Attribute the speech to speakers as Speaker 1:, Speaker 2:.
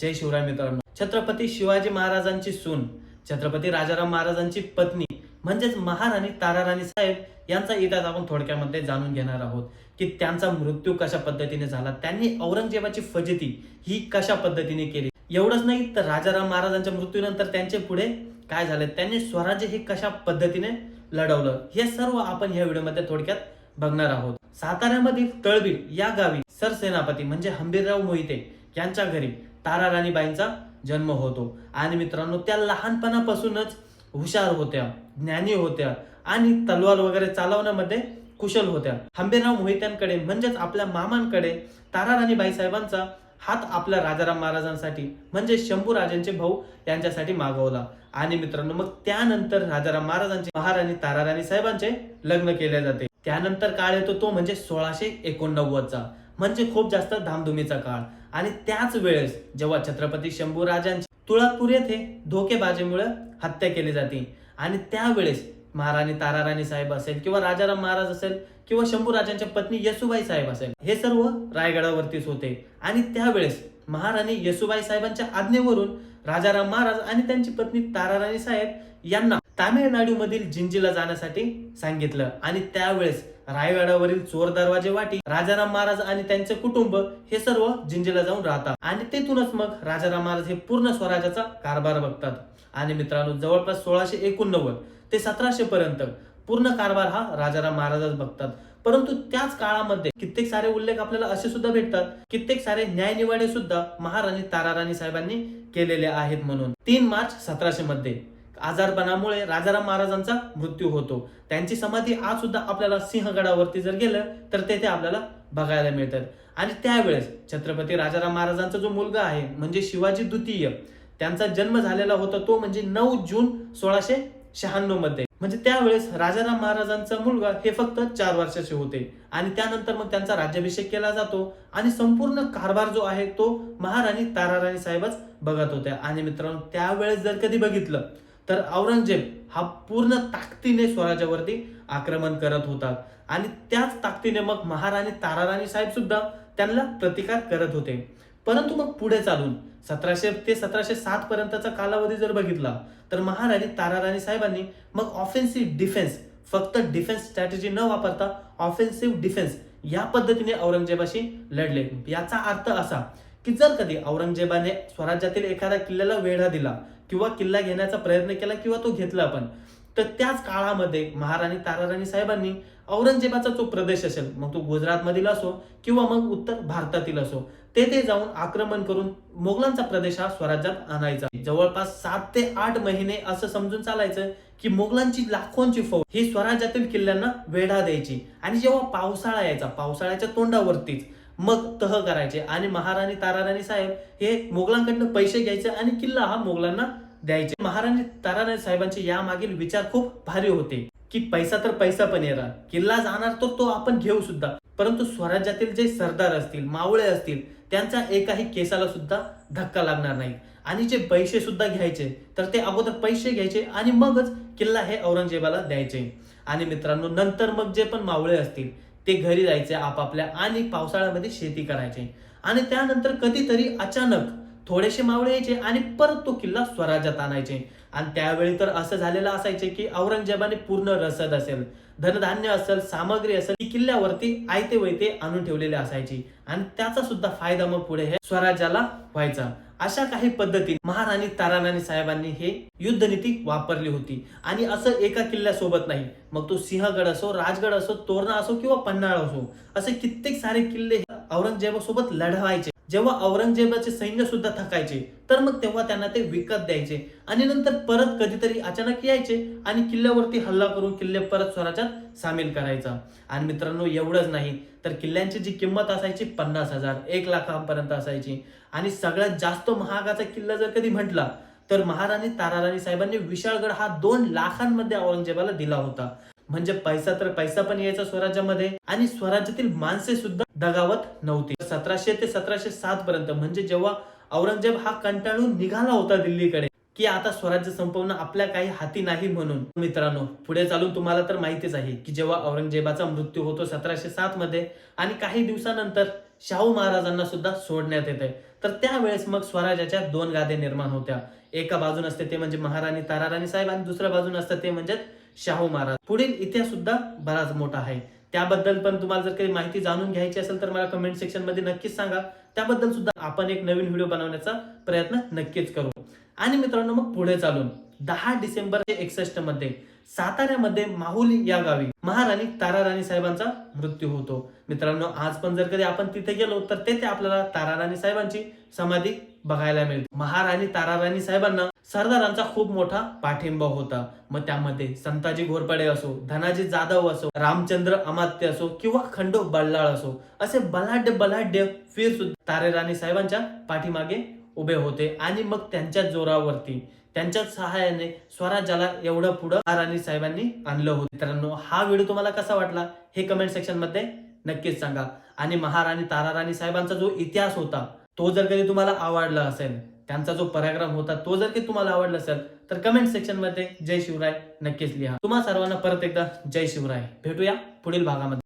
Speaker 1: जय शिवराय मित्रांनो. छत्रपती शिवाजी महाराजांची सून छत्रपती राजाराम महाराजांची पत्नी म्हणजेच महाराणी ताराराणी साहेब यांचा इतिहास आपण थोडक्यामध्ये जाणून घेणार आहोत की त्यांचा मृत्यू कशा पद्धतीने झाला त्यांनी औरंगजेबाची फजिती ही कशा पद्धतीने केली. एवढंच नाही तर राजाराम महाराजांच्या मृत्यूनंतर त्यांचे पुढे काय झाले त्यांनी स्वराज्य हे कशा पद्धतीने लढवलं हे सर्व आपण या व्हिडिओमध्ये थोडक्यात बघणार आहोत. साताऱ्यामधील तळबीड या गावी सरसेनापती म्हणजे हंबीरराव मोहिते यांच्या घरी तारा राणीबाईंचा जन्म होतो. आणि मित्रांनो त्या लहानपणापासूनच हुशार होत्या ज्ञानी होत्या आणि तलवार वगैरे चालवण्यामध्ये कुशल होत्या. हंबीरराव मोहित्यांकडे म्हणजेच आपल्या मामांकडे तारा राणीबाई साहेबांचा हात आपल्या राजाराम महाराजांसाठी म्हणजे शंभू राजांचे भाऊ यांच्यासाठी मागवला. आणि मित्रांनो मग त्यानंतर राजाराम महाराजांचे महाराणी ताराराणी साहेबांचे लग्न केले जाते. त्यानंतर काळ येतो तो म्हणजे सोळाशे एकोणनव्वदचा. म्हणजे खूप जास्त धामधुमीचा काळ. आणि त्याच वेळेस जेव्हा छत्रपती शंभू राजांची तुळापूर येथे धोकेबाजीमुळे हत्या केली जाते आणि त्यावेळेस महाराणी ताराराणी साहेब असेल किंवा राजाराम महाराज असेल किंवा शंभू राजांच्या पत्नी येसुबाई साहेब असेल हे सर्व रायगडावरतीच होते. आणि त्यावेळेस महाराणी येसुबाई साहेबांच्या आज्ञेवरून राजाराम महाराज आणि त्यांची पत्नी ताराराणी साहेब यांना तामिळनाडूमधील जिंजीला जाण्यासाठी सांगितलं. आणि त्यावेळेस रायगडावरील चोर दरवाजे वाटी राजाराम महाराज आणि त्यांचे कुटुंब हे सर्व जिंजीला जाऊन राहतात. आणि तेथूनच मग राजाराम महाराज हे पूर्ण स्वराज्याचा कारभार बघतात. आणि मित्रांनो जवळपास सोळाशे एकोणनव्वद ते सतराशे पर्यंत पूर्ण कारभार हा राजाराम महाराजच बघतात. परंतु त्याच काळामध्ये कित्येक सारे उल्लेख आपल्याला असे सुद्धा भेटतात कित्येक सारे न्यायनिवाडे सुद्धा महाराणी ताराराणी साहेबांनी केलेले आहेत म्हणून. तीन मार्च सतराशे मध्ये. आजारपणामुळे राजाराम महाराजांचा मृत्यू होतो. त्यांची समाधी आज सुद्धा आपल्याला सिंहगडावरती जर गेलं तर तेथे आपल्याला बघायला मिळतात. आणि त्यावेळेस छत्रपती राजाराम महाराजांचा जो मुलगा आहे म्हणजे शिवाजी द्वितीय त्यांचा जन्म झालेला होता तो म्हणजे नऊ जून सोळाशे शहाण्णवमध्ये. म्हणजे त्यावेळेस राजाराम महाराजांचा मुलगा हे फक्त चार वर्षाचे होते. आणि त्यानंतर मग त्यांचा राज्याभिषेक केला जातो. आणि संपूर्ण कारभार जो आहे तो महाराणी ताराराणी साहेबच बघत होत्या. आणि मित्रांनो त्यावेळेस जर कधी बघितलं तर औरंगजेब हा पूर्ण ताकदीने स्वराज्यावरती आक्रमण करत होता. आणि त्याच ताकदीने मग महाराणी ताराराणी साहेब सुद्धा त्यांना प्रतिकार करत होते. परंतु मग पुढे चालून सतराशे ते सतराशे सात पर्यंतचा कालावधी जर बघितला तर महाराणी ताराराणी साहेबांनी मग ऑफेन्सिव्ह डिफेन्स फक्त डिफेन्स स्ट्रॅटेजी न वापरता ऑफेन्सिव्ह डिफेन्स या पद्धतीने औरंगजेबाशी लढले. याचा अर्थ असा की जर कधी औरंगजेबाने स्वराज्यातील एखाद्या किल्ल्याला वेढा दिला किंवा किल्ला घेण्याचा प्रयत्न केला किंवा तो घेतला पण. तर त्याच काळामध्ये महाराणी ताराराणी साहेबांनी औरंगजेबाचा जो प्रदेश असेल मग तो गुजरातमधील असो किंवा मग उत्तर भारतातील असो तेथे जाऊन आक्रमण करून मोगलांचा प्रदेश हा स्वराज्यात आणायचा. जवळपास सात ते आठ महिने असं समजून चालायचं की मोगलांची लाखोंची फौज ही स्वराज्यातील किल्ल्यांना वेढा द्यायची. आणि जेव्हा पावसाळा यायचा पावसाळ्याच्या तोंडावरतीच मग तह करायचे. आणि महाराणी ताराराणी साहेब हे मोगलांकडनं पैसे घ्यायचे आणि किल्ला हा मोगलांना द्यायचे. महाराणी ताराराणी साहेबांचे या मागील विचार खूप भारी होते. की पैसा तर पैसा पण येणार. किल्ला जाणार तर तो आपण घेऊ सुद्धा. परंतु स्वराज्यातील जे सरदार असतील मावळे असतील त्यांच्या एकाही केसाला सुद्धा धक्का लागणार नाही. आणि जे पैसे सुद्धा घ्यायचे तर ते अगोदर पैसे घ्यायचे आणि मगच किल्ला हे औरंगजेबाला द्यायचे. आणि मित्रांनो नंतर मग जे पण मावळे असतील ते घरी जायचे आपापल्या आणि पावसाळ्यामध्ये शेती करायचे. आणि त्यानंतर कधीतरी अचानक थोडेसे मावळे यायचे आणि परत तो किल्ला स्वराज्यात आणायचे. आणि त्यावेळी तर असं झालेलं असायचे की औरंगजेबाने पूर्ण रसद असेल धनधान्य असेल सामग्री असेल ती किल्ल्यावरती आयते वैते आणून ठेवलेले असायची. आणि त्याचा सुद्धा फायदा मग पुढे हे स्वराज्याला व्हायचा. अशा काही पद्धतीने महाराणी ताराराणी साहेबांनी हे युद्धनीती वापरली होती. आणि असं एका किल्ल्यासोबत नाही. मग तो सिंहगड असो राजगड असो तोरणा असो किंवा पन्हाळा असो असे कित्येक सारे किल्ले औरंगजेबासोबत लढवायचे. जेव्हा औरंगजेबाचे सैन्य सुद्धा थकायचे तर मग तेव्हा त्यांना ते विकत द्यायचे. आणि नंतर परत कधीतरी अचानक यायचे आणि किल्ल्यावरती हल्ला करून किल्ले परत स्वराज्यात सामील करायचा. आणि मित्रांनो एवढंच नाही. तर किल्ल्यांची जी किंमत असायची पन्नास हजार एक लाखापर्यंत असायची. आणि सगळ्यात जास्त महागाचा किल्ला जर कधी म्हटला तर महाराणी ताराराणी साहेबांनी विशाळगड हा दोन लाखांमध्ये औरंगजेबाला दिला होता. म्हणजे पैसा तर पैसा पण यायचा स्वराज्यामध्ये. आणि स्वराज्यातील माणसे सुद्धा दगावत नव्हती. सतराशे ते सतराशे सात पर्यंत म्हणजे जेव्हा औरंगजेब हा कंटाळून निघाला होता दिल्लीकडे की आता स्वराज्य संपवणं आपल्या काही हाती नाही म्हणून. मित्रांनो पुढे चालून तुम्हाला तर माहितीच आहे की जेव्हा औरंगजेबाचा मृत्यू होतो सतराशे सात मध्ये आणि काही दिवसानंतर शाहू महाराजांना सुद्धा सोडण्यात येते तर त्यावेळेस मग स्वराज्याच्या दोन गाद्या निर्माण होत्या. एका बाजून असते ते म्हणजे महाराणी ताराराणी साहेब आणि दुसऱ्या बाजून असतं ते म्हणजे शाहू महाराज. पुढील इतिहास सुद्धा बराच मोठा आहे. त्याबद्दल पण तुम्हाला जर काही माहिती जाणून घ्यायची असेल तर मला कमेंट सेक्शनमध्ये नक्कीच सांगा. त्याबद्दल सुद्धा आपण एक नवीन व्हिडिओ बनवण्याचा प्रयत्न नक्कीच करू. आणि मित्रांनो मग पुढे चालून. दहा डिसेंबर एकसष्टमध्ये साताऱ्यामध्ये माहुली या गावी महाराणी ताराराणी साहेबांचा मृत्यू होतो. मित्रांनो आज पण जर कधी आपण तिथे गेलो तर तेथे आपल्याला ताराराणी साहेबांची समाधी बघायला मिळते. महाराणी ताराराणी साहेबांना सरदारांचा खूप मोठा पाठिंबा होता. मग त्यामध्ये संताजी घोरपडे असो धनाजी जाधव असो रामचंद्र अमात्य असो किंवा खंडो बल्लाळ असो असे बलाढ्य बलाढ्य वीर सुद्धा तारेराणी साहेबांच्या पाठीमागे उभे होते. आणि मग त्यांच्या जोरावरती त्यांच्या सहाय्याने स्वराज्याला एवढं पुढं महाराणी साहेबांनी आणलं होतं. मित्रांनो हा व्हिडिओ तुम्हाला कसा वाटला हे कमेंट सेक्शनमध्ये नक्कीच सांगा. आणि महाराणी ताराराणी साहेबांचा जो इतिहास होता तो जर कधी तुम्हाला आवडला असेल त्यांचा जो पराक्रम होता तो जर की तुम्हाला आवडला असेल तर कमेंट सेक्शनमध्ये जय शिवराय नक्कीच लिहा. तुम्हा सर्वांना परत एकदा जय शिवराय. भेटूया पुढील भागामध्ये.